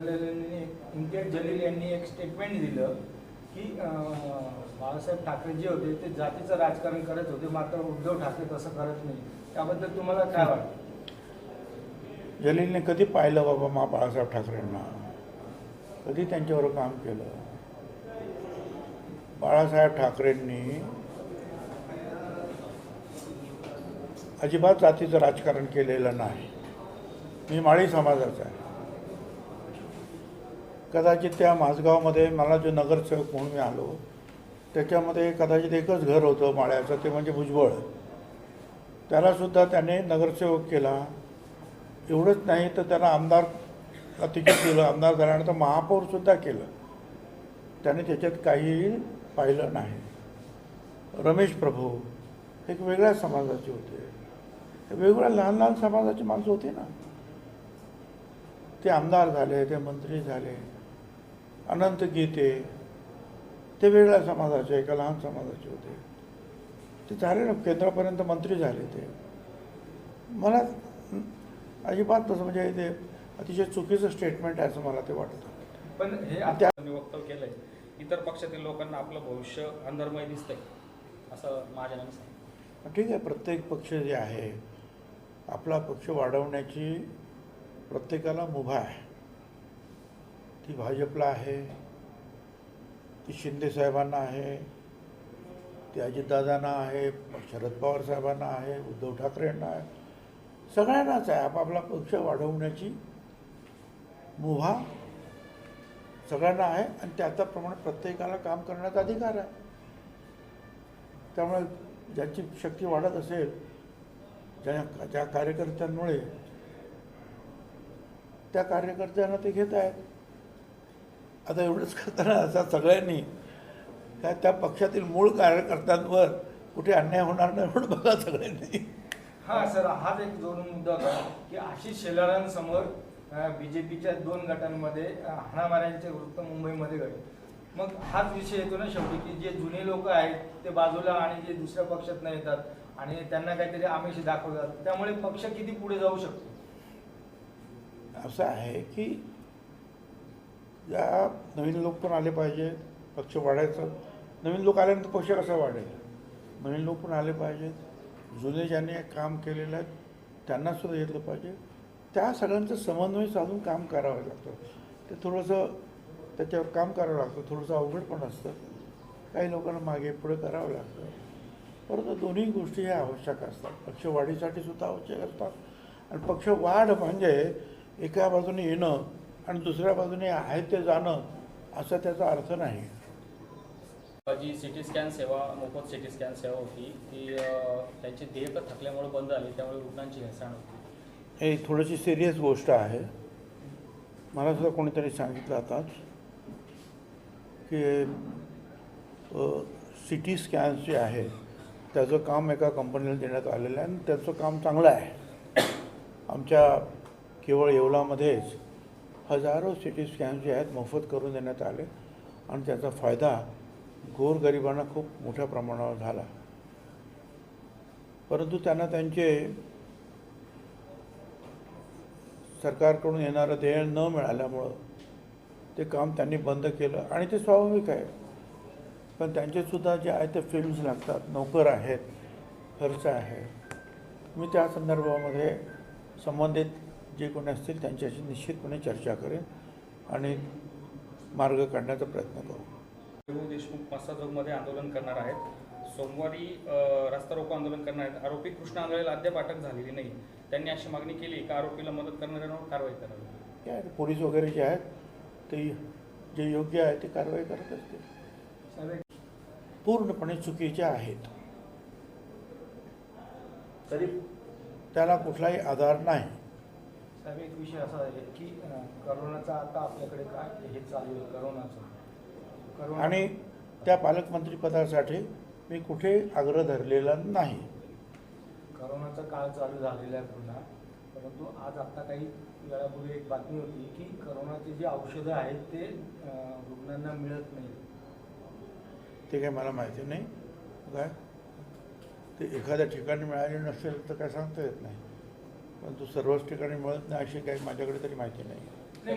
इम्तियाज जलील यांनी एक स्टेटमेंट दिलं की बाळासाहेब ठाकरे जे होते ते जातीचं राजकारण करत होते मात्र उद्धव ठाकरे तसं करत नाही. त्याबद्दल तुम्हाला काय वाटतं? जलीलने कधी पाहिलं बाबा मा बाळासाहेब ठाकरेंना? कधी त्यांच्यावर काम केलं? बाळासाहेब ठाकरेंनी अजिबात जातीचं राजकारण केलेलं नाही. मी माळी समाजाचा आहे. कदाचित त्या माझगावमध्ये मला जो नगरसेवक म्हणून मी आलो त्याच्यामध्ये कदाचित एकच घर होतं माळ्याचं ते म्हणजे भुजबळ. त्यालासुद्धा त्याने नगरसेवक केला. एवढंच नाही तर त्यांना आमदार तिकीट दिलं आमदार झाल्यानंतर महापौरसुद्धा केलं. त्याने त्याच्यात काहीही पाहिलं नाही. रमेश प्रभू एक वेगळ्या समाजाचे होते. हे वेगवेगळ्या लहान लहान समाजाची माणसं होती ना. ते आमदार झाले ते मंत्री झाले. अनंत गीते ते वेगळ्या समाजाचे एका लहान समाजाचे होते. ते झाले ना केंद्रापर्यंत मंत्री झाले ते. मला अजिबात तसं म्हणजे ते अतिशय चुकीचं स्टेटमेंट आहे असं मला ते वाटतं. पण हे आता वक्तव्य केलंय इतर पक्षातील लोकांना आपलं भविष्य अंधर्मय दिसतंय असं महाजनांनी सांगितलं ठीक आहे प्रत्येक पक्ष जे आहे आपला पक्ष वाढवण्याची प्रत्येकाला मुभा आहे. ती भाजपला आहे ती शिंदे साहेबांना आहे ती अजितदादांना आहे शरद पवार साहेबांना आहे उद्धव ठाकरेंना आहे. सगळ्यांनाच आहे. आपापला पक्ष वाढवण्याची मुभा सगळ्यांना आहे आणि त्याच्याप्रमाणे प्रत्येकाला काम करण्याचा अधिकार आहे. त्यामुळे ज्याची शक्ती वाढत असेल ज्या ज्या कार्यकर्त्यांमुळे त्या कार्यकर्त्यांना ते घेत आहेत. आता एवढंच करताना असा सगळ्यांनी काय त्या पक्षातील मूळ कार्यकर्त्यांवर कुठे अन्याय होणार नाही म्हणून बघा सगळ्यांनी. हा सर हाच एक जोडून मुद्दा होता की आशिष शेलारांसमोर बीजेपीच्या दोन गटांमध्ये हाणामाऱ्यांचे वृत्त मुंबईमध्ये घडले. मग हाच विषय येतो ना शेवटी की जे जुने लोक आहेत ते बाजूला आणि जे दुसऱ्या पक्षात नाही येतात आणि त्यांना काहीतरी आमिष दाखवतात त्यामुळे पक्ष किती पुढे जाऊ शकतो? असं आहे की या नवीन लोक पण आले पाहिजे पक्ष वाढायचं. नवीन लोक आल्यानंतर पक्ष कसा वाढेल? नवीन लोक पण आले पाहिजेत जुने ज्यांनी काम केलेलं आहे त्यांनासुद्धा घेतलं पाहिजे. त्या सगळ्यांचं समन्वय साधून काम करावं लागतं. ते थोडंसं त्याच्यावर काम करावं लागतं थोडंसं अवघड पण असतं. काही लोकांना मागे पुढे करावं लागतं. परंतु दोन्ही गोष्टी ह्या आवश्यक असतात. पक्ष वाढीसाठी सुद्धा आवश्यक असतात. आणि पक्ष वाढ म्हणजे एका बाजूने येणं आणि दुसऱ्या बाजूने आहे ते जाणं असा त्याचा अर्थ नाही. जी सिटी स्कॅन सेवा मोफत सिटी स्कॅन सेवा होती. ती त्यांची देयक थकल्यामुळे बंद झाली. त्यामुळे रुग्णांची हेळसाण होती. हे थोडीशी सिरियस गोष्ट आहे. मला सुद्धा कोणीतरी सांगितलं आताच की सिटी स्कॅन्स जे आहे त्याचं काम एका कंपनीला देण्यात आलेलं आहे आणि त्याचं काम चांगलं आहे. आमच्या केवळ येवलामध्येच हजारो सिटी स्कॅन्स जे आहेत मोफत करून देण्यात आले आणि त्याचा फायदा गोरगरिबांना खूप मोठ्या प्रमाणावर झाला. परंतु त्यांना त्यांचे सरकारकडून येणारं देय न मिळाल्यामुळं ते काम त्यांनी बंद केलं आणि ते स्वाभाविक आहे. पण त्यांचेसुद्धा जे आहे ते फिल्म्स लागतात नोकर आहेत खर्च आहे. मी त्या संदर्भामध्ये संबंधित जे कोणी असतील त्यांच्याशी निश्चितपणे चर्चा करेन आणि मार्ग काढण्याचा प्रयत्न करू. विभू देशमुख मस्साजोगमध्ये आंदोलन करणार आहेत. सोमवारी रास्ता रोको आंदोलन करणार आहेत. आरोपी कृष्ण आंधळेला अद्याप अटक झालेली नाही. त्यांनी अशी मागणी केली का आरोपीला मदत करणाऱ्यांवर कारवाई करावी. काय पोलीस वगैरे जे आहेत ते जे योग्य आहे ते कारवाई करत एक- पूर्णपणे चुकीचे आहेत. तरी त्याला कुठलाही आधार नाही. साहेब एक विषय असा आहे की करोनाचा आता आपल्याकडे काय हे चालू आहे करोनाचं. करोना आणि त्या पालकमंत्रीपदासाठी मी कुठे आग्रह धरलेला नाही. करोनाचा काळ चालू झालेला आहे पुन्हा. परंतु आज आता काही वेळापूर्वी एक बातमी होती की करोनाची जी औषधं आहेत ते रुग्णांना मिळत नाही ते काही मला माहिती नाही. काय? ते एखाद्या ठिकाणी मिळाले नसेल तर काय सांगता येत नाही. परंतु सर्वच ठिकाणी मिळत नाही अशी काही माझ्याकडे तरी माहिती नाही.